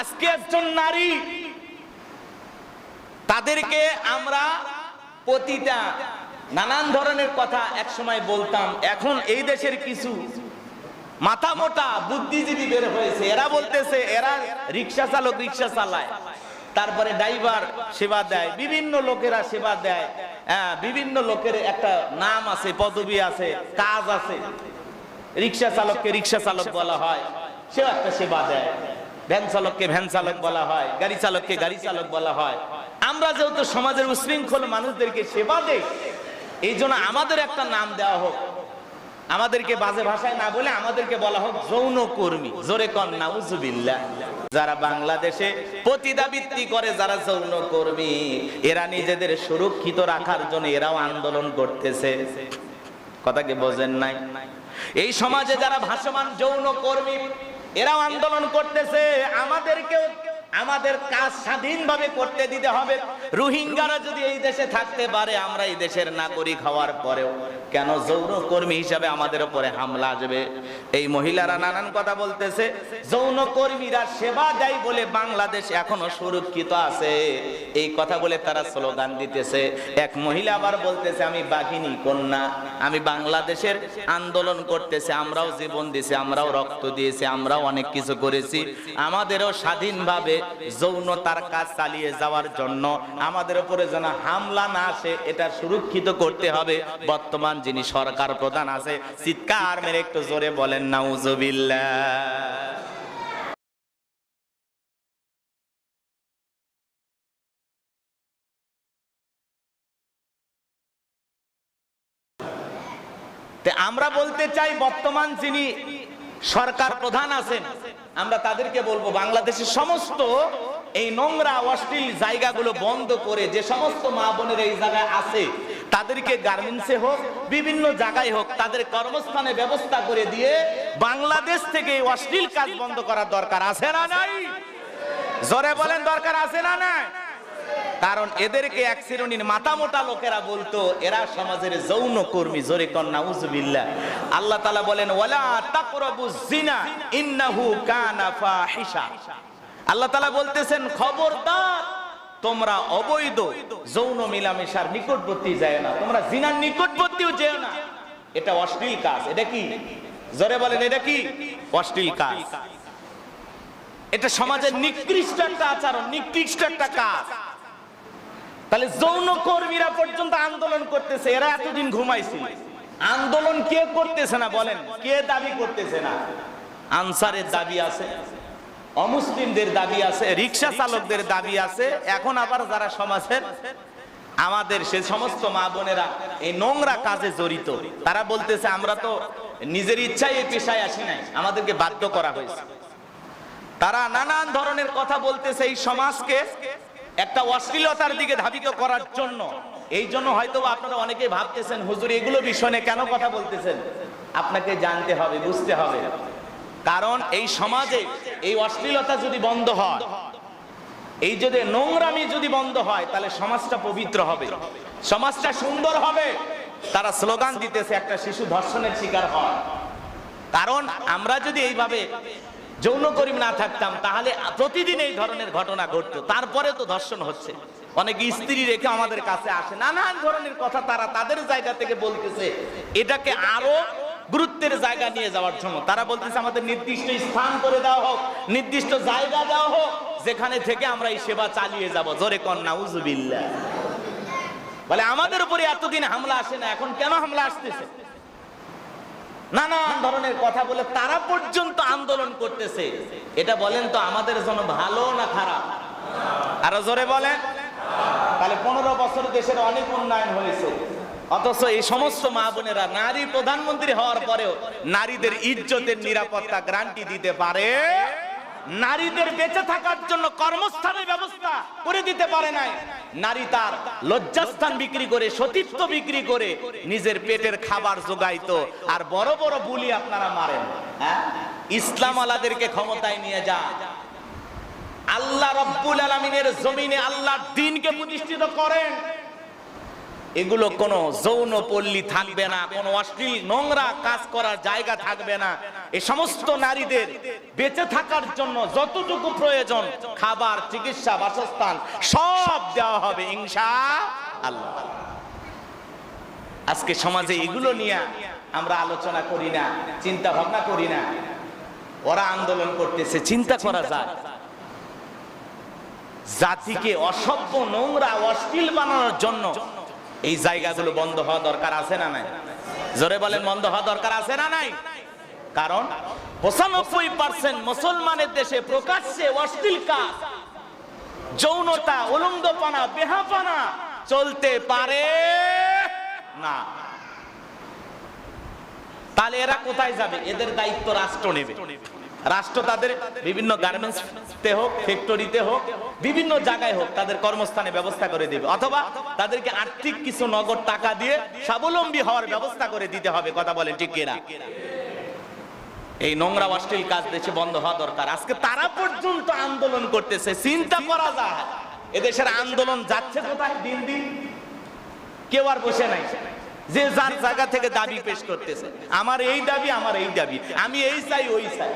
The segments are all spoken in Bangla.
আজকে একজন নারী, তাদেরকে আমরা প্রতিটা নানান ধরনের কথা এক সময় বলতাম। এখন এই দেশের কিছু মাথা মোটা বুদ্ধিজীবী বের হয়েছে। এরা বলতেছে, এরা রিক্সা চালক রিক্সা চালায়। তারপরে ড্রাইভার সেবা দেয়, বিভিন্ন লোকেরা সেবা দেয়। হ্যাঁ বিভিন্ন লোকের একটা নাম আছে, পদবি আছে, কাজ আছে। রিক্সা চালককে রিক্সা চালক বলা হয়, সেও একটা সেবা দেয়। ভ্যান চালককে ভ্যান চালক বলা হয়, গাড়ি চালককে গাড়ি চালক বলা হয়। আমরা যেহেতু সমাজের উশৃঙ্খল মানুষদেরকে সেবা দেই, এই জন্য আমাদের একটা নাম দেওয়া হোক। আমাদেরকে বাজে ভাষায় না বলে আমাদেরকে বলা হোক যৌন কর্মী। জোরে কন, নাউজুবিল্লাহ। যারা বাংলাদেশে পতিদাবৃত্তি করে, যারা যৌন কর্মী, এরা নিজেদের সুরক্ষিত রাখার জন্য এরাও আন্দোলন করতেছে। কথা কি বোঝেন নাই? এই সমাজে যারা ভাসমান যৌন কর্মী এরাও আন্দোলন করতেছে আমাদেরকেও আমাদের কাজ স্বাধীনভাবে করতে দিতে হবে। রোহিঙ্গারা যদি এই দেশে থাকতে পারে, আমরা এই দেশের নাগরিক হওয়ার পরেও কেন যৌন কর্মী হিসাবে আমাদের উপরে হামলা আসবে? এই মহিলারা নানান কথা বলতেছে যৌন কর্মীরা সেবা দেয় বলে বাংলাদেশ এখনও সুরক্ষিত আছে। এই কথা বলে তারা স্লোগান দিতেছে। এক মহিলা আবার বলতেছে, আমি বাঘিনী, কন্যা, আমি বাংলাদেশের আন্দোলন করতেছে, আমরাও জীবন দিয়েছি, আমরাও রক্ত দিয়েছি, আমরাও অনেক কিছু করেছি। আমাদেরও স্বাধীনভাবে যৌনতার কাজ চালিয়ে যাওয়ার জন্য আমাদের উপরে যেন হামলা না আসে, এটা সুরক্ষিত করতে হবে। বর্তমান যিনি সরকার প্রধান আছে, চিৎকার মেরে একটু জোরে বলেন, নাউজুবিল্লাহ। তে আমরা বলতে চাই, বর্তমান যিনি সরকার প্রধান আছেন আমরা তাদেরকে বলব, বাংলাদেশের সমস্ত এই নোংরা, অশ্লীল জায়গাগুলো বন্ধ করে যে সমস্ত মা বোনের এই জায়গায় আছে, তাদেরকে গার্মেন্টসে হোক, বিভিন্ন জায়গায় হোক, তাদের কর্মস্থানে ব্যবস্থা করে দিয়ে বাংলাদেশ থেকে এই অশ্লীল কাজ বন্ধ করার দরকার আছে না নাই? জোরে বলেন দরকার আছে না নাই? কারণ এদেরকে এক শ্রেণির মাথা মোটা লোকেরা বলতো, এরা সমাজের যৌন কর্মী, জোরে কন্যা উজবিল্লা আল্লাহ তালা বলেন আল্লাহ তালা বলতেছেন, খবরদার, তোমরা অবৈধ, যৌন মিলামেশার নিকটবর্তী যায় না। তোমরা জিনার নিকটবর্তীও যেও না। এটা অশ্লীল কাজ। এটা কি? জোরে বলেন, এটা কি? অশ্লীল কাজ। এটা সমাজের নিকৃষ্ট একটা আচরণ, নিকৃষ্ট একটা কাজ। তাহলে যৌন কর্মীরা পর্যন্ত আন্দোলন করতেছে, এরা এতদিন ঘুমাইছিল। আন্দোলন কে করতেছে না বলেন? কে দাবি করতেছে না? আনসারের দাবি আছে, অমুসলিমদের দাবি আছে, রিক্সা চালকদের দাবি আছে। এখন আবার যারা সমাজের, আমাদের সে সমস্ত মা বোনেরা এই নোংরা কাজে জড়িত, তারা বলতেছে, আমরা তো নিজের ইচ্ছায় এই পেশায় আসি নাই, আমাদেরকে বাধ্য করা হয়েছে। তারা নানান ধরনের কথা বলতেছে এই সমাজকে। একটা অশ্লীলতার দিকে ধাবিত করার জন্য। এই জন্য হয়তো আপনারা অনেকে ভাবতেছেন, হুজুর, এগুলো বিষয় নিয়ে কেন কথা বলতেছেন? আপনাকে জানতে হবে, বুঝতে হবে। কারণ এই সমাজে এই অশ্লীলতা যদি বন্ধ হয়, এই যদি নোংরামি যদি বন্ধ হয়, তাহলে সমাজটা পবিত্র হবে। সমাজটা সুন্দর হবে। তারা স্লোগান দিতেছে, একটা শিশু ধর্ষণের শিকার হয় কারণ আমরা যদি এইভাবে যৌন করিম না থাকতাম, তাহলে প্রতিদিন এই ধরনের ঘটনা ঘটতো। তারপরে তো ধর্ষণ হচ্ছে। অনেক স্ত্রী রেখে আমাদের কাছে আসে। নানান ধরনের কথা তারা তাদের জায়গা থেকে বলতেছে। এটাকে আরও গুরুত্বের জায়গা নিয়ে যাওয়ার জন্য। তারা বলতেছে, আমাদের নির্দিষ্ট স্থান করে দেওয়া হোক, নির্দিষ্ট জায়গা দেওয়া হোক, যেখানে থেকে আমরা এই সেবা চালিয়ে যাব। জোরে কন্যা উজুবিল্লা বলে, আমাদের উপরে এতদিন হামলা আসে না, এখন কেন হামলা আসতেছে? নানান ধরনের কথা বলে তারা পর্যন্ত আন্দোলন করতেছে। এটা বলেন তো আমাদের জন্য ভালো না খারাপ? আরও জোরে বলেন। তাহলে পনেরো বছর দেশের অনেক উন্নয়ন হয়েছে। অথচ এই সমস্ত মা বোনেরা নারী প্রধানমন্ত্রী হওয়ার পরেও নারীদের ইজ্জতের নিরাপত্তা গ্রান্টি দিতে পারে নারীদের বেঁচে থাকার জন্য কর্মস্থানের ব্যবস্থা করে দিতে পারে নাই। নারী তার লজ্জাস্থান বিক্রি করে সতীত্ব বিক্রি করে নিজের পেটের খাবার যোগাইতো আর বড় বড় বুলি আপনারা মারেন হ্যাঁ? ইসলাম আলাদেরকে ক্ষমতায় নিয়ে যা আল্লাহ রব্বুল আলমিনের জমিনে আল্লাহ দিনকে প্রতিষ্ঠিত করেন। এগুলো কোনো যৌন পল্লী থাকবে না, কোনো অশ্লীল নোংরা কাজ করার জায়গা থাকবে না। এই সমস্ত নারীদের বেঁচে থাকার জন্য যতটুকু প্রয়োজন, খাবার, চিকিৎসা, বাসস্থান, সব দেওয়া হবে, ইনশা আল্লাহ। আজকে সমাজে এগুলো নিয়ে আমরা আলোচনা করি না চিন্তা ভাবনা করি না। ওরা আন্দোলন করতেছে, চিন্তা করা যায়। জাতিকে অসভ্য, নোংরা, অশ্লীল বানানোর জন্য এই জায়গাগুলো বন্ধ হওয়া দরকার আছে না নাই? জোরে বলেন, বন্ধ হওয়া দরকার আছে না নাই? কারণ পঁচানব্বই পার্সেন্ট মুসলমানের দেশে প্রকাশ্যে অশ্লীল কাজ, যৌনতা উলঙ্গপানা বেহাপানা চলতে পারে না। তাহলে এরা কোথায় যাবে? এদের দায়িত্ব রাষ্ট্র নেবে। রাষ্ট্র তাদের বিভিন্ন গার্মেন্টসতে হোক, ফ্যাক্টরিতে হোক, বিভিন্ন জায়গায় হোক, তাদের কর্মস্থানে ব্যবস্থা করে দেবে। অথবা তাদেরকে আর্থিক কিছু নগদ টাকা দিয়ে স্বাবলম্বী হওয়ার ব্যবস্থা করে দিতে হবে, কথা বলেন ঠিক কিনা? এই নোংরা অশ্লীল কাজ দেশে বন্ধ হওয়া দরকার। আজকে তারা পর্যন্ত আন্দোলন করতেছে, চিন্তা করা যায়। এদেশের আন্দোলন যাচ্ছে কোথায়? দিন দিন কেউ আর বসে নাই। যে যার জায়গা থেকে দাবি পেশ করতেছে, আমার এই দাবি, আমার এই দাবি। আমি এই চাই, ওই চাই।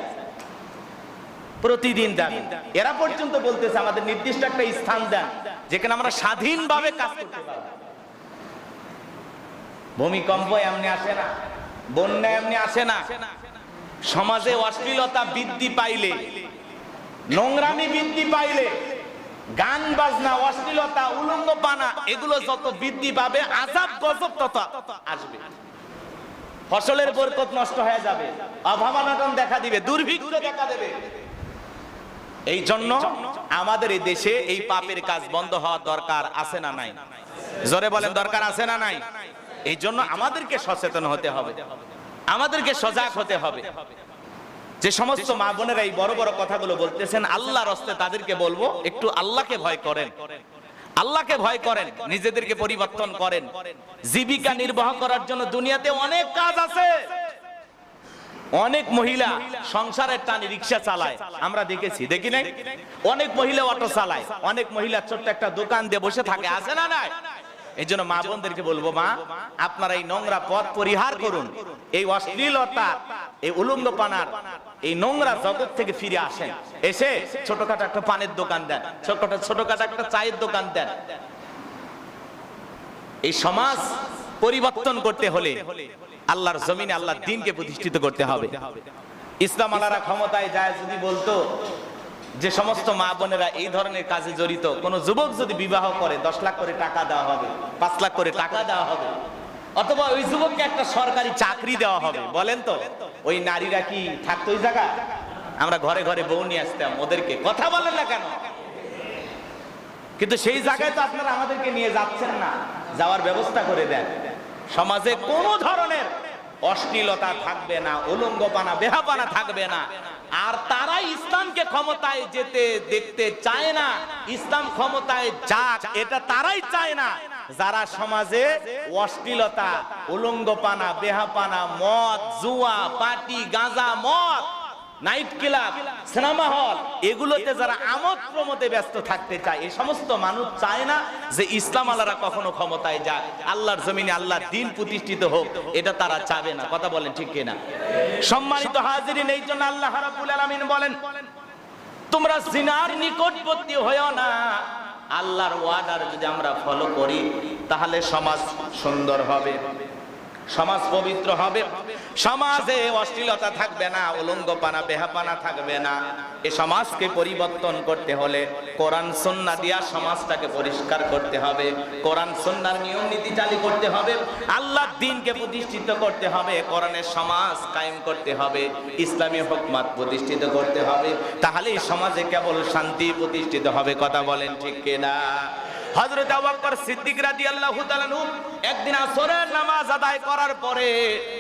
প্রতিদিন দাবি এরা পর্যন্ত বলতেছে, আমাদের নির্দিষ্ট একটা স্থান দেন, যেখানে আমরা স্বাধীনভাবে কাজ করতে পারব। ভূমিকম্প এমনি আসে না, বন্যা এমনি আসে না। সমাজে অশ্লীলতা বৃদ্ধি পাইলে, নোংরামি বৃদ্ধি পাইলে, গান বাজনা, অশ্লীলতা উলঙ্গ পানা এগুলো যত বৃদ্ধি পাবে আজাব গজব তত আসবে। ফসলের বরকত নষ্ট হয়ে যাবে অভাবানটন দেখা দিবে, দুর্ভিক্ষ দেখা দেবে। এই জন্য আমাদের এই দেশে এই পাপের কাজ বন্ধ হওয়া দরকার আছে না নাই? জোরে বলেন, দরকার আছে না নাই? এই জন্য আমাদেরকে সচেতন হতে হবে। আমাদেরকে সজাগ হতে হবে। যে সমস্ত মা বোনেরা এই বড় বড় কথাগুলো বলতেছেন, আল্লাহর হস্তে তাদেরকে বলব, একটু আল্লাহকে ভয় করেন। আল্লাহকে ভয় করেন, নিজেদেরকে পরিবর্তন করেন। জীবিকা নির্বাহ করার জন্য দুনিয়াতে অনেক কাজ আছে। অনেক মহিলা সংসারের টানে রিক্সা চালায়। আমরা দেখেছি, দেখি নাই? অনেক মহিলা অটো চালায়। অনেক মহিলা ছোট্ট একটা দোকান দিয়ে বসে থাকে, আছে না নাই? এই জন্য মা বোনদেরকে বলব, মা, আপনারা এই নোংরা পথ পরিহার করুন। এই অশ্লীলতা, এই উলঙ্গপানার এই নোংরা জগৎ থেকে ফিরে আসেন। এসে ছোটখাটো একটা পানের দোকান দেন, ছোটখাটো ছোটখাটো একটা চায়ের দোকান দেন। এই সমাজ পরিবর্তন করতে হলে আল্লাহর জমিনে আল্লাহর দিনকে প্রতিষ্ঠিত করতে হবে। ইসলাম আলারা ক্ষমতায় যায় যদি বলতো যে সমস্ত মা বোনেরা এই ধরনের কাজে জড়িত, কোন যুবক যদি বিবাহ করে, দশ লাখ করে টাকা দেওয়া হবে, পাঁচ লাখ করে টাকা দেওয়া হবে, অথবা ওই যুবককে একটা সরকারি চাকরি দেওয়া হবে, বলেন তো, ওই নারীরা কি থাকতো ওই জায়গা আমরা ঘরে ঘরে বউ নিয়ে আসতাম ওদেরকে, কথা বলেন না কেন? কিন্তু সেই জায়গায় তো আপনারা আমাদেরকে নিয়ে যাচ্ছেন না, যাওয়ার ব্যবস্থা করে দেন। সমাজে কোনো ধরনের অশ্লীলতা থাকবে না, উলঙ্গপানা, বেহাপানা থাকবে না। আর তারা ইসলামকে ক্ষমতায় যেতে দেখতে চায় না, ইসলাম ক্ষমতায় যাক, এটা তারাই চায় না। যারা সমাজে অশ্লীলতা, উলঙ্গপানা, বেহাপানা, মদ, জুয়া, পাটি, গাঁজা, মদ নাইট ক্লাব, সিনেমা হল, এগুলোতে যারা আমোদ প্রমোদে ব্যস্ত থাকতে চায় এই সমস্ত মানুষ চায় না যে ইসলাম আল্লাহরা কখনো ক্ষমতায় যাক। আল্লাহর জমিনে আল্লাহর দিন প্রতিষ্ঠিত হোক, এটা তারা চাবে না। কথা বলেন ঠিক কিনা? সম্মানিত হাজিরিন, এই জন্য আল্লাহ রাব্বুল আলামিন বলেন, তোমরা জিনার নিকটবর্তী হয়েও না। আল্লাহর ওয়ার্ডার যদি আমরা ফলো করি, তাহলে সমাজ সুন্দর হবে, সমাজ পবিত্র হবে। সমাজে অশ্লীলতা থাকবে না, উলঙ্গপানা, বেহাপানা থাকবে না। এ সমাজকে পরিবর্তন করতে হলে কোরআন, সন্না দিয়া সমাজটাকে পরিষ্কার করতে হবে। কোরআন সন্ন্যার নিয়ম নীতি চালু করতে হবে। আল্লাহর দিনকে প্রতিষ্ঠিত করতে হবে। কোরআনের সমাজ কায়েম করতে হবে। ইসলামী হকমাত প্রতিষ্ঠিত করতে হবে। তাহলে এই সমাজে কেবল শান্তি প্রতিষ্ঠিত হবে, কথা বলেন ঠিক কিনা? হযরত আবু বকর সিদ্দিক তাআলা নু একদিন আসরের নামাজ আদায় করার পরে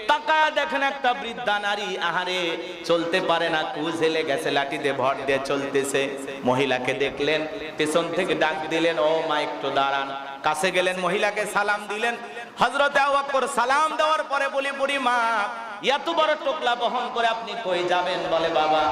তাকায় দেখেন একটা বৃদ্ধা নারী, আহারে, চলতে পারে না কুঝেলে গেছে, লাঠিতে ভর দিয়ে চলতেছে। মহিলাকে দেখলেন, পেছন থেকে ডাক দিলেন, ও মা, একটু দাঁড়ান। কাছে গেলেন, মহিলাকে সালাম দিলেন। হযরত আবু বকর সালাম দেওয়ার পরে বলি, বুড়ি মা এত বড় টোকলা বহন করে আপনি কই যাবেন বলে বাবা?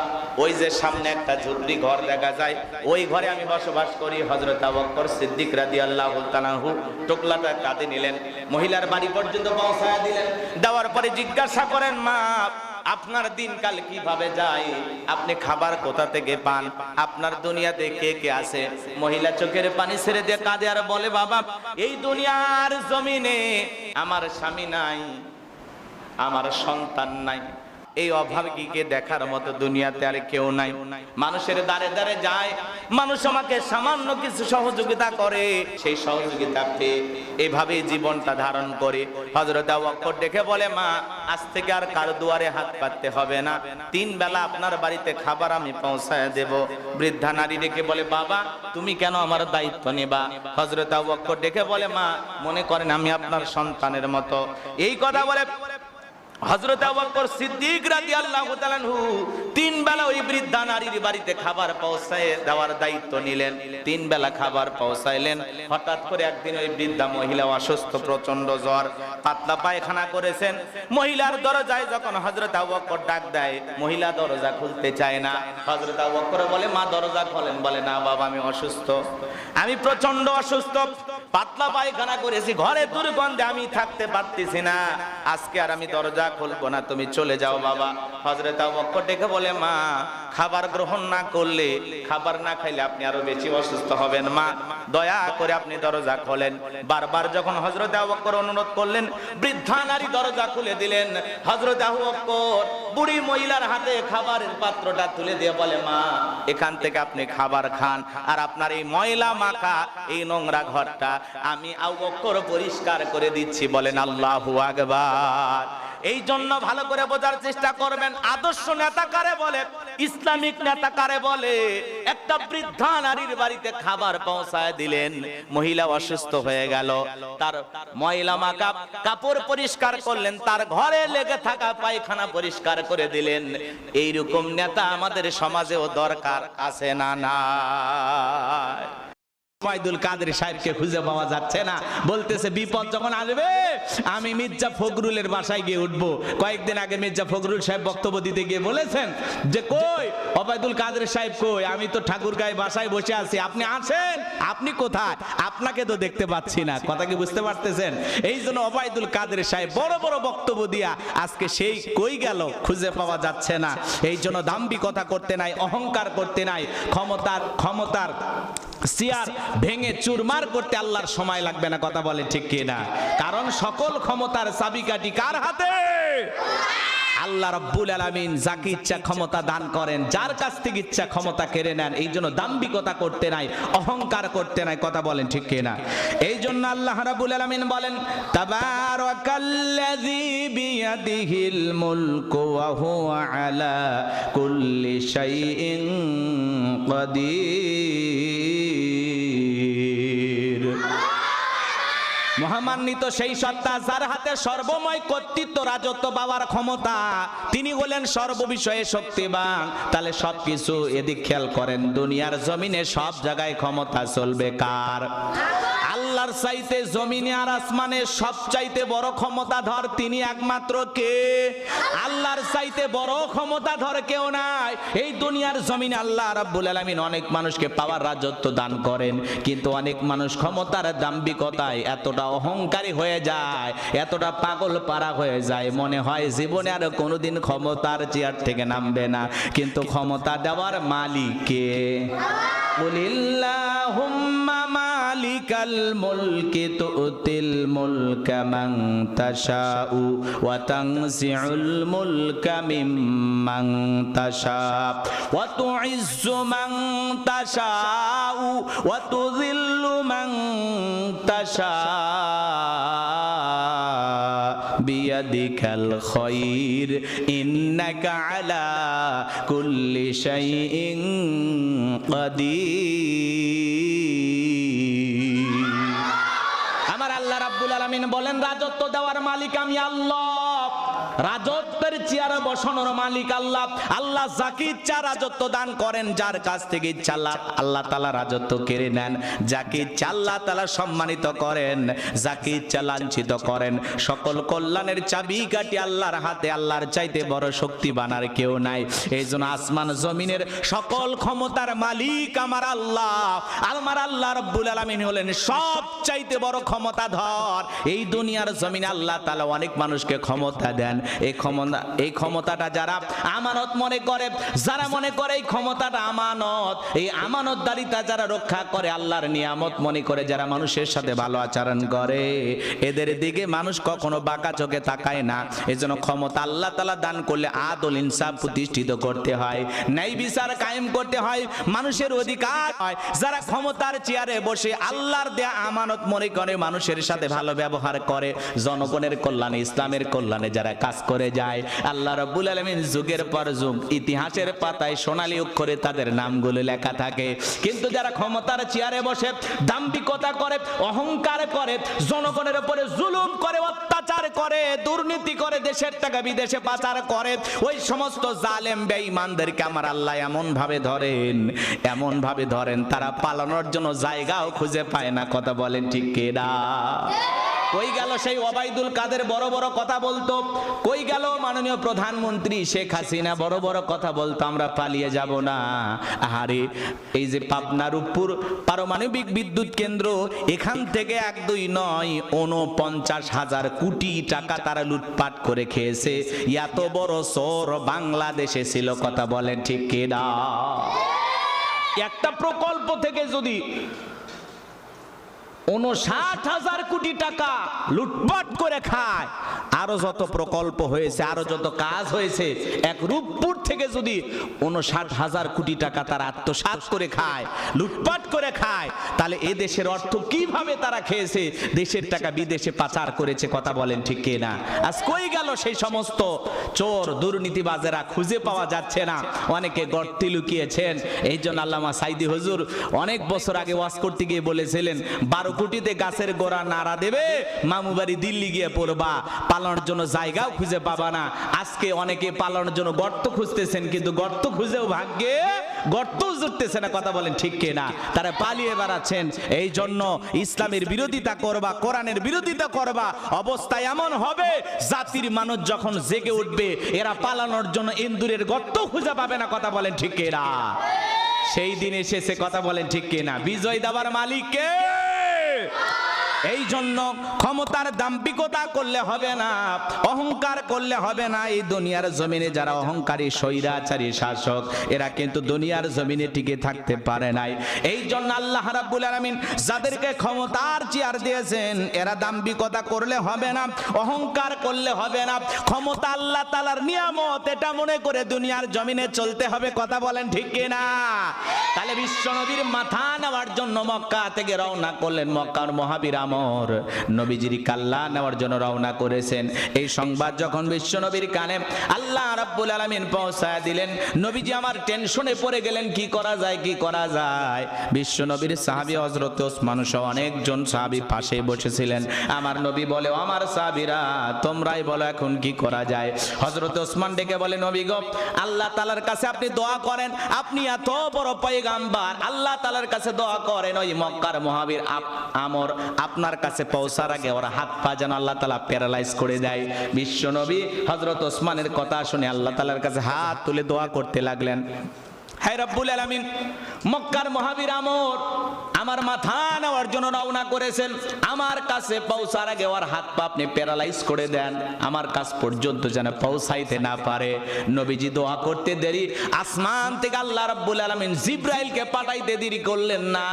ওই যে সামনে একটা ঝুপড়ি ঘর দেখা যায়, ওই ঘরে আমি বসবাস করি হজরত আবক্কর সিদ্দিক রাদিয়াল্লাহু তাআলাহু টোকলাটা কাঁধে নিলেন, মহিলার বাড়ি পর্যন্ত পৌঁছায় দিলেন। দেওয়ার পরে জিজ্ঞাসা করেন, মা, আপনার দিনকাল কীভাবে যায়? আপনি খাবার কোথা থেকে পান? আপনার দুনিয়াতে কে কে আছে? মহিলা চোখের পানি ছেড়ে দিয়ে কাঁদে আর বলে, বাবা, এই দুনিয়ার জমিনে আমার স্বামী নাই। আমার সন্তান নাই। এই অভাবীকে দেখার মতো দুনিয়াতে আর কেউ নাই। মানুষের দাঁড়ে দাঁড়ে যায়। মানুষ আমাকে সামান্য কিছু সহযোগিতা করে। সেই সহযোগিতা পেয়ে এভাবে জীবনটা ধারণ করে। হজরত অক্ষর দেখে বলে, মা, আজ থেকে আর কার দুয়ারে হাত পাততে হবে না। তিন বেলা আপনার বাড়িতে খাবার আমি পৌঁছায় দেব। বৃদ্ধা নারী ডেকে বলে, বাবা, তুমি কেন আমার দায়িত্ব নেবা? হজরত অক্ষর ডেকে বলে, মা, মনে করেন আমি আপনার সন্তানের মতো। এই কথা বলে হযরত আবু বকর সিদ্দিক রাদিয়াল্লাহু তাআলা তিন বেলা ওই বৃদ্ধা নারীর বাড়িতে খাবার পৌঁছায় দেওয়ার দায়িত্ব নিলেন। তিন বেলা খাবার পৌঁছাইলেন। হঠাৎ করে একদিন ওই বৃদ্ধা মহিলা অসুস্থ প্রচণ্ড জ্বর, পাতলা পায়খানা করেছেন। মহিলার দরজায় যখন হযরত আবু বকর ডাক দেয়, মহিলা দরজা খুলতে চায় না। হযরত আবু বকর বলে, মা, দরজা খোলেন। বলে, না বাবা, আমি অসুস্থ। আমি প্রচণ্ড অসুস্থ। পাতলা পায়খানা করেছি, ঘরে দুর্গন্ধে আমি থাকতে পারতেছি না। আজকে আর আমি দরজা খুলবো না, তুমি চলে যাও বাবা। হজরত বক্কর ডেকে বলে, মা, খাবার গ্রহণ না করলে, খাবার না খাইলে আপনি আরও বেশি অসুস্থ হবেন। মা, দয়া করে আপনি দরজা খোলেন। বারবার যখন হজরত বক্কর অনুরোধ করলেন, বৃদ্ধা নারী দরজা খুলে দিলেন। হজরত বক্কর বুড়ি মহিলার হাতে খাবারের পাত্রটা তুলে দিয়ে বলে, মা, এখান থেকে আপনি খাবার খান। আর আপনার এই ময়লা মাখা, এই নোংরা ঘরটা আমি আউ পরিষ্কার করে দিচ্ছি। বলেন, আল্লাহু আকবার। এই জন্য ভালো করে বোঝার চেষ্টা করবেন। আদর্শ নেতা কারে বলে? ইসলামিক নেতা কারে বলে? একটা বৃদ্ধা নারীর বাড়িতে খাবার পৌঁছায় দিলেন, মহিলা অসুস্থ হয়ে গেল। তার ময়লা মাকা কাপড় পরিষ্কার করলেন, তার ঘরে লেগে থাকা পায়খানা পরিষ্কার করে দিলেন। এইরকম নেতা আমাদের সমাজেও দরকার আছে না না ওবায়দুল কাদের সাহেবকে খুঁজে পাওয়া যাচ্ছে না। বলতেছে, বিপদ যখন আসবে, আমি মির্জা ফখরুলের বাসায় গিয়ে উঠবো। কয়েকদিন আগে মির্জা ফখরুল সাহেব বক্তব্য দিতে গিয়ে বলেছেন যে, কই, ওবায়দুল কাদের সাহেব কই? আমি তো ঠাকুর গায়ে বাসায় বসে আছি, আপনি আছেন আপনি কোথায়? আপনাকে তো দেখতে পাচ্ছি না। কথা কি বুঝতে পারতেছেন? এই জন্য ওবায়দুল কাদের সাহেব বড় বড় বক্তব্য দিয়া আজকে সেই কই গেল, খুঁজে পাওয়া যাচ্ছে না। এই জন্য দাম্ভিকতা করতে নাই, অহংকার করতে নাই, ক্ষমতার ক্ষমতার সিয়ার ভেঙে চুরমার করতে আল্লাহর সময় লাগবে না, কথা বলে ঠিক কি না? কারণ সকল ক্ষমতার চাবিকাঠি কার হাতে? আল্লাহ রাব্বুল আলামিন যাকে ইচ্ছা ক্ষমতা দান করেন, যার কাছ থেকে ইচ্ছা ক্ষমতা কেড়ে নেন, এই জন্য দাম্ভিকতা করতে নাই, অহংকার করতে নাই, কথা বলেন ঠিক কি না? এই জন্য আল্লাহ রাব্বুল আলামিন বলেন, তাবারাকাল্লাযী বিয়াদিহিল মুলকু ওয়া হুয়া আলা কুল্লি শাইইন মহামান্বিত সেই সত্তা যার হাতে সর্বময় কর্তৃত্ব রাজত্ব বাবার ক্ষমতা, তিনি হলেন সর্ববিষয়ে শক্তিবান। তাহলে সবকিছু এদিক খেয়াল করেন, দুনিয়ার জমিনে সব জায়গায় ক্ষমতা চলবে কার? আল্লাহর চাইতে জমিনে আর আসমানে সব চাইতে বড় ক্ষমতা ধর তিনি একমাত্র কে? আল্লাহর চাইতে বড় ক্ষমতা ধর কেউ নাই। এই দুনিয়ার জমিনে আল্লাহ রাব্বুল আলামিন অনেক মানুষকে পাওয়ার রাজত্ব দান করেন, কিন্তু অনেক মানুষ ক্ষমতার দাম্ভিকতায় এতটা অহংকারী হয়ে যায়, এতটা পাগল পারা হয়ে যায়। মনে হয় জীবনে আর কোনোদিন ক্ষমতার চেয়ার থেকে নামবে না। কিন্তু ক্ষমতা দেওয়ার মালিক কে? কুলিল্লাহুম্মা মালিকাল মুলকি তুতিল মুলকা মান তাশাউ ওয়া তানজিউল মুলকা মিম্মান তাশা ওয়া তুইজ্জু মান তাশাউ ওয়া তুযিল্লু মান তাশা বিয়াদিকাল খায়র ইন্নাকা আলা কুল্লি শাইইন কাদির। আলামিন বলেন রাজত্ব দেওয়ার মালিক আমি আল্লাহ। রাজত্বের চেয়ারে বসানোর মালিক আল্লাহ। আল্লাহ যাকে ইচ্ছা রাজত্ব দান করেন, যার কাছ থেকে ইচ্ছা আল্লাহ আল্লাহ তালা রাজত্ব কেড়ে নেন। যাকে ইচ্ছা আল্লাহ তালা সম্মানিত করেন, যাকে ইচ্ছা লাঞ্ছিত করেন। সকল কল্যাণের চাবি কাটি আল্লাহর হাতে, আল্লাহর চাইতে বড় শক্তি বানার কেউ নাই। এই জন্য আসমান জমিনের সকল ক্ষমতার মালিক আমার আল্লাহ। আমার আল্লাহ রব্বুল আলামিন হলেন সব চাইতে বড় ক্ষমতাধর। এই দুনিয়ার জমিনে আল্লাহ তালা অনেক মানুষকে ক্ষমতা দেন। এই ক্ষমতা, এই ক্ষমতাটা যারা আমানত মনে করে, যারা মনে করে এই ক্ষমতাটা আমানত, এই আমানতদারিতা যারা রক্ষা করে, আল্লাহর নিয়ামত মনে করে, যারা মানুষের সাথে ভালো আচরণ করে, এদের দিকে মানুষ কখনো বাঁকা চোখে তাকায় না। এজন্য ক্ষমতা আল্লাহ তাআলা দান করলে আদল ইনসাফ প্রতিষ্ঠিত করতে হয়, ন্যায় বিচার কায়েম করতে হয়, মানুষের অধিকার হয়। যারা ক্ষমতার চেয়ারে বসে আল্লাহর দেয়া আমানত মনে করে, মানুষের সাথে ভালো ব্যবহার করে, জনগণের কল্যাণে, ইসলামের কল্যাণে যারা কাজ করে যায়। আল্লাহ রব্বুল আলমিন যুগের পর যুগ, ইতিহাসের পাতায় সোনালী অক্ষরে তাদের নামগুলো লেখা থাকে। কিন্তু যারা ক্ষমতার চেয়ারে বসে, দাম্ভিকতা করে, অহংকার করে, জনগণের উপরে জুলুম করে, অত্যাচার করে, দুর্নীতি করে, দেশের টাকা বিদেশে পাচার করে, ওই সমস্ত জালেম বেঈমানদেরকে আমার আল্লাহ এমন ভাবে ধরেন এমন ভাবে ধরেন, তারা পালানোর জন্য জায়গাও খুঁজে পায় না। কথা বলেন ঠিক কেডা কই গেল সেই ওবাইদুল কাদের বড় বড় কথা বলতো? কই গেল মাননীয় প্রধানমন্ত্রী শেখ হাসিনা? বড় বড় কথা বলতো, আমরা পালিয়ে যাব না। আহারে, এই যে পাবনা রূপপুর পারমাণবিক বিদ্যুৎ কেন্দ্র, এখান থেকে এক দুই নয় উনপঞ্চাশ হাজার কোটি টাকা তারা লুটপাট করে খেয়েছে। এত বড় সর বাংলাদেশে ছিল, কথা বলেন ঠিক কেডা একটা প্রকল্প থেকে যদি উনষাট হাজার কোটি টাকা লুটপাট করে খায়। আরও যত প্রকল্প হয়েছে, আরও যত কাজ হয়েছে, এক রূপপুর থেকে যদি উনষাট হাজার কোটি টাকা তারা আত্মসাৎ করে খায়, লুটপাট করে খায়, তাহলে এ দেশের অর্থ কীভাবে তারা খেয়েছে? দেশের টাকা বিদেশে পাচার করেছে, কথা বলেন ঠিক না আজ কই গেল সেই সমস্ত চোর দুর্নীতিবাজেরা? খুঁজে পাওয়া যাচ্ছে না। অনেকে গর্তে লুকিয়েছেন। এই জন্য আল্লামা সাইদি হুজুর অনেক বছর আগে ওয়াজ করতে গিয়ে বলেছিলেন, বারো কোটিতে গাছের গোড়া নাড়া দেবে মামু বাড়ি দিল্লি গিয়ে পড়বা। পালানোর জন্য জায়গাও খুঁজে পাবা না। আজকে অনেকে পালানোর জন্য গর্ত খুঁজতেছেন, কিন্তু গর্ত খুঁজেও ভাগ্যে গর্ত জুটতেছে না, কথা বলেন ঠিক না তারা পালিয়ে বেড়াচ্ছেন। এই জন্য ইসলামের বিরোধিতা করবা, কোরআনের বিরোধিতা করবা। অবস্থা এমন হবে, জাতির মানুষ যখন জেগে উঠবে, এরা পালানোর জন্য ইন্দুরের গর্ত খুঁজে পাবে না, কথা বলেন ঠিক না সেই দিন এসেছে, কথা বলেন ঠিক কিনা? বিজয় দাবার মালিককে এই জন্য ক্ষমতার দাম্পিকতা করলে হবে না, অহংকার করলে হবে না। এই দুনিয়ার জমিনে যারা অহংকারী, স্বৈরাচারী শাসক, এরা কিন্তু দুনিয়ার জমিনে টিকে থাকতে পারে নাই। এই জন্য আল্লাহ রাব্বুল আলামিন যাদেরকে ক্ষমতার চেয়ার দিয়েছেন, এরা দাম্পিকতা করলে হবে না, অহংকার করলে হবে না। ক্ষমতা আল্লাহ তালার নিয়ামত, এটা মনে করে দুনিয়ার জমিনে চলতে হবে, কথা বলেন ঠিক কিনা? তাহলে বিশ্ব নবীর মাথা নেওয়ার জন্য মক্কা থেকে রওনা করলেন মক্কার মহাবীর আমর নবীজির কাল্লা নেওয়ার জন্য রওনা করেছেন। এই সংবাদ যখন বিশ্ব নবীর কানে আল্লাহ রাব্বুল আলামিন পৌঁছায় দিলেন, নবীজি আমার টেনশনে পড়ে গেলেন, কি করা যায়, কি করা যায়? বিশ্ব নবীর সাহাবী হযরত ওসমান সহ অনেকজন সাহাবী পাশে বসেছিলেন। আমার নবী বলে, আমার সাহাবীরা, তোমরাই বলো এখন কি করা যায়? হযরত ওসমান ডেকে বলে, নবী গো, আল্লাহ তাআলার কাছে আপনি দোয়া করেন। আপনি এত বড় পয়গাম্বার, আল্লাহ তাআলার কাছে দোয়া করেন ওই মক্কার মহাবীর আমর। আপনার কাছে পৌঁছার আগে ওরা হাত পা যেন আল্লাহ তালা প্যারালাইজ করে দেয়। বিশ্ব নবী হযরত ওসমানের কথা শুনে আল্লাহ তালার কাছে হাত তুলে দোয়া করতে লাগলেন। হায় রব্বুল আলামিন, মক্কার মহাবীর আমর আমার মাথা নেওয়ার জন্য রওনা করেছেন। আমার কাছে পৌঁছার আগে ওর হাত পা আপনি প্যারালাইজ করে দেন। আমার কাছ পর্যন্ত যেন পৌঁছাইতে না পারে। নবীজি দোয়া করতে দেরি। আসমান থেকে আল্লাহ রাব্বুল আলামিন জিব্রাইলকে পাঠাইতে দেরি করলেন না।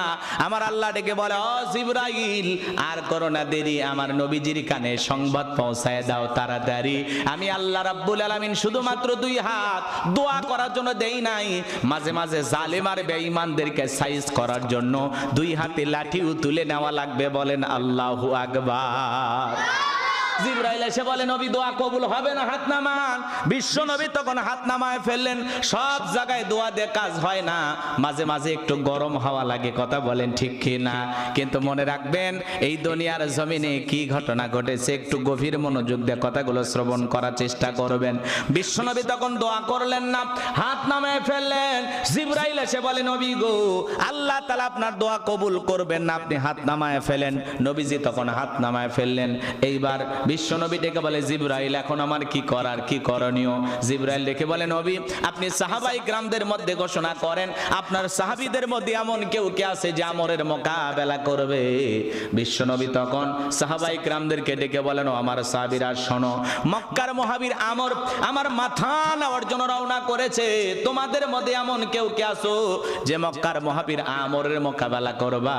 আমার আল্লাহ ডেকে বলে, ও জিব্রাইল, আর করো না দেরি। আমার নবীজির কানে সংবাদ পৌঁছায় দাও তাড়াতাড়ি। আমি আল্লাহ রাব্বুল আলামিন শুধুমাত্র দুই হাত দোয়া করার জন্য দেই নাই। মাঝে মাঝে জালেম আর বেঈমানদেরকে সাইজ করার জন্য দুই হাতে লাঠিও তুলে নেওয়া লাগবে বলেন আল্লাহু আকবার। জিব্রাইল এসে বলে, নবী, দোয়া কবুল হবে না হাত নামান? বিশ্ব নবী তখন হাত নামায় ফেললেন। সব জায়গায় দোয়া দিয়ে কাজ হয় না। মাঝে মাঝে একটু গরম হাওয়া লাগে, কথা বলেন ঠিক কি না? কিন্তু মনে রাখবেন, এই দুনিয়ার জমিনে কি ঘটনা ঘটেছে, একটু গভীর মনোযোগ দিয়ে কথাগুলো শ্রবণ করার চেষ্টা করবেন। বিশ্বনবী তখন দোয়া করলেন না, হাত নামায় ফেললেন। জিব্রাইল এসে বলে, নবী গো, আল্লাহ তাআলা আপনার দোয়া কবুল করবেন না, আপনি হাত নামায় ফেলেন। নবীজি তখন হাত নামায় ফেললেন। এইবার বিশ্বনবী ডেকে বলে, জিব্রাইল, এখন আমার কি করার, কি করণীয়? জিব্রাইল ডেকে বলে, নবী, আপনি সাহাবাই গ্রামদের মধ্যে ঘোষণা করেন, আপনার সাহাবিদের মধ্যে এমন কেউ কে আছে যে আমরের মোকাবেলা করবে? বিশ্বনবী তখন সাহাবাই গ্রামদেরকে ডেকে বলেন আমার সাহাবীরা, শোনো, মক্কার মহাবীর আমর আমার মাথা নেওয়ার জন্য রওনা করেছে। তোমাদের মধ্যে এমন কেউ কে আছো যে মক্কার মহাবীর আমরের মোকাবেলা করবা?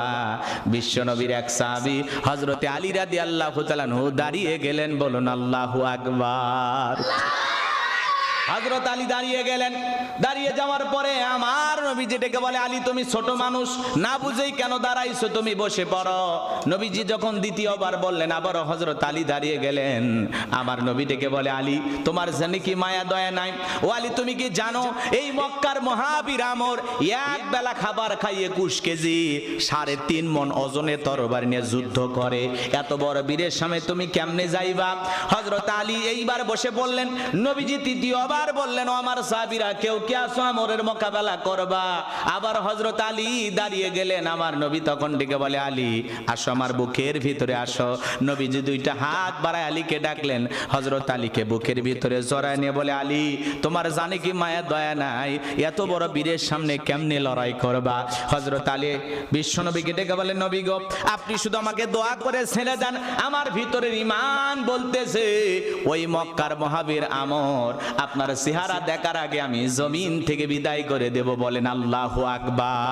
বিশ্বনবীর এক সাহাবী হযরতে আলী রাদিয়াল্লাহু তাআলা দাঁড়িয়ে গেলেন বলুন আল্লাহু আকবার। হজরত আলী দাঁড়িয়ে গেলেন। দাঁড়িয়ে যাওয়ার পরে আমার নবীজি ডেকে বলে, আলী, তুমি ছোট মানুষ, না বুঝেই কেন দাঁড়াইছো? তুমি বসে পড়ো। নবীজি যখন দ্বিতীয়বার বললেন, আবারও হজরত আলী দাঁড়িয়ে গেলেন। আমার নবী ডেকে বলে, আলী, তোমার জানি কি মায়া দয়া নাই? ও আলী, তুমি কি জানো, এই মক্কার মহাবীর আমর এক বেলা খাবার খাইয়ে কুশ কেজি, সাড়ে তিন মন ওজনে তরবার নিয়ে যুদ্ধ করে। এত বড় বীরের সামনে তুমি কেমনে যাইবা? হজরত আলী এইবার বসে বললেন, নবীজি, তৃতীয়বার বললেন আমার সাহাবীরা, কেউ কে আসো আমরের মোকাবেলা করবা? আবার হজরত আলী দাঁড়িয়ে গেলেন। আমার নবী তখন ডেকে বলে, আলী, আসো আমার বুকের ভিতরে আসো। নবীজি দুইটা হাত বাড়ায় আলীকে ডাকলেন। হজরত আলীকে বুকের ভিতরে জড়ায় নিয়ে বলে, আলী, তোমার জানে কি মায়া দয়া নাই? এত বড় বীরের সামনে কেমনে লড়াই করবা? হজরত আলী বিশ্বনবীকে ডেকে বলে, নবী গো, আপনি শুধু আমাকে দোয়া করে ছেড়ে দেন। আমার ভিতরের ইমান বলতেছে, ওই মক্কার মহাবীর আমর আপনার চেহারা দেখার আগে আমি জমিন থেকে বিদায় করে দেব বলেন আল্লাহ আকবার।